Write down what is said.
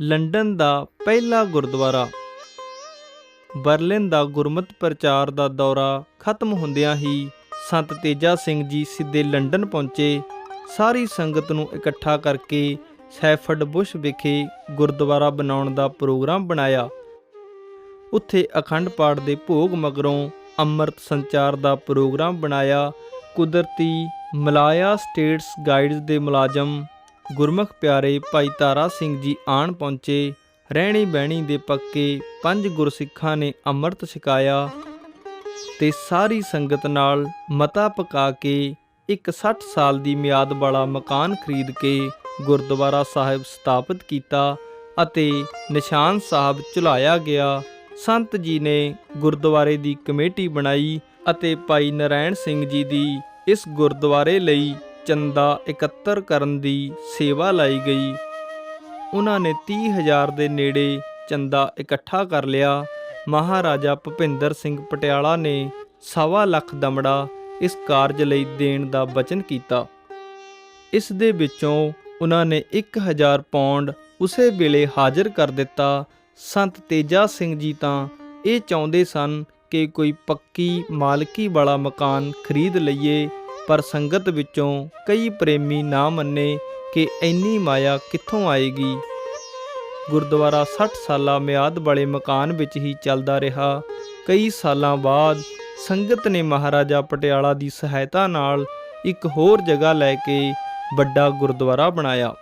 London ਦਾ ਪਹਿਲਾ Gurdwara. Berlin ਦਾ ਗੁਰਮਤ ਪ੍ਰਚਾਰ ਦਾ ਦੌਰਾ ਖਤਮ ਹੁੰਦਿਆਂ ਹੀ ਸੰਤ ਤੇਜਾ ਸਿੰਘ ਜੀ ਸਿੱਧੇ ਲੰਡਨ ਪਹੁੰਚੇ। ਸਾਰੀ ਸੰਗਤ ਨੂੰ ਇਕੱਠਾ ਕਰਕੇ ਸੈਫਰਡ ਬੁਸ਼ ਵਿਖੇ ਗੁਰਦੁਆਰਾ ਬਣਾਉਣ ਦਾ ਪ੍ਰੋਗਰਾਮ ਬਣਾਇਆ। ਉੱਥੇ ਅਖੰਡ ਪਾਠ ਦੇ ਭੋਗ ਮਗਰੋਂ ਅੰਮ੍ਰਿਤ ਸੰਚਾਰ ਦਾ ਪ੍ਰੋਗਰਾਮ ਬਣਾਇਆ। ਕੁਦਰਤੀ ਮਲਾਇਆ ਸਟੇਟਸ ਗਾਈਡਸ ਦੇ ਮੁਲਾਜ਼ਮ ਗੁਰਮੁਖ ਪਿਆਰੇ ਭਾਈ ਤਾਰਾ ਸਿੰਘ ਜੀ ਆਣ ਪਹੁੰਚੇ। ਰਹਿਣੀ ਬਹਿਣੀ ਦੇ ਪੱਕੇ ਪੰਜ ਗੁਰਸਿੱਖਾਂ ਨੇ ਅੰਮ੍ਰਿਤ ਛਕਾਇਆ ਤੇ ਸਾਰੀ ਸੰਗਤ ਨਾਲ ਮਤਾ ਪਕਾ ਕੇ ਇੱਕ 60 ਸਾਲ ਦੀ ਮਿਆਦ ਵਾਲਾ ਮਕਾਨ ਖਰੀਦ ਕੇ ਗੁਰਦੁਆਰਾ ਸਾਹਿਬ ਸਥਾਪਿਤ ਕੀਤਾ ਅਤੇ ਨਿਸ਼ਾਨ ਸਾਹਿਬ ਚੁਲਾਇਆ ਗਿਆ। ਸੰਤ ਜੀ ਨੇ ਗੁਰਦੁਆਰੇ ਦੀ ਕਮੇਟੀ ਬਣਾਈ ਅਤੇ ਭਾਈ ਨਰੈਣ ਸਿੰਘ ਜੀ ਦੀ ਇਸ ਗੁਰਦੁਆਰੇ ਲਈ ਚੰਦਾ ਇਕੱਤਰ ਕਰਨ ਦੀ ਸੇਵਾ ਲਾਈ ਗਈ। ਉਹਨਾਂ ਨੇ 30000 ਦੇ ਨੇੜੇ ਚੰਦਾ ਇਕੱਠਾ ਕਰ ਲਿਆ। ਮਹਾਰਾਜਾ ਭੁਪਿੰਦਰ ਸਿੰਘ ਪਟਿਆਲਾ ਨੇ ਸਵਾ ਲੱਖ ਦਮੜਾ ਇਸ ਕਾਰਜ ਲਈ ਦੇਣ ਦਾ ਵਚਨ ਕੀਤਾ। ਇਸ ਦੇ ਵਿੱਚੋਂ ਉਹਨਾਂ ਨੇ 1000 ਪੌਂਡ ਉਸੇ ਵੇਲੇ ਹਾਜ਼ਰ ਕਰ ਦਿੱਤਾ। ਸੰਤ ਤੇਜਾ ਸਿੰਘ ਜੀ ਤਾਂ ਇਹ ਚਾਹੁੰਦੇ ਸਨ ਕਿ ਕੋਈ ਪੱਕੀ ਮਾਲਕੀ ਵਾਲਾ ਮਕਾਨ ਖਰੀਦ ਲਈਏ। ਪਰ ਸੰਗਤ ਵਿੱਚੋਂ ਕਈ ਪ੍ਰੇਮੀ ਨਾ ਮੰਨੇ ਕਿ ਇੰਨੀ ਮਾਇਆ ਕਿੱਥੋਂ ਆਏਗੀ। ਗੁਰਦੁਆਰਾ 60 ਸਾਲਾ ਮਿਆਦ ਵਾਲੇ ਮਕਾਨ ਵਿੱਚ ਹੀ ਚੱਲਦਾ ਰਿਹਾ। ਕਈ ਸਾਲਾਂ ਬਾਅਦ ਸੰਗਤ ਨੇ ਮਹਾਰਾਜਾ ਪਟਿਆਲਾ ਦੀ ਸਹਾਇਤਾ ਨਾਲ ਇੱਕ ਹੋਰ ਜਗ੍ਹਾ ਲੈ ਕੇ ਵੱਡਾ ਗੁਰਦੁਆਰਾ ਬਣਾਇਆ।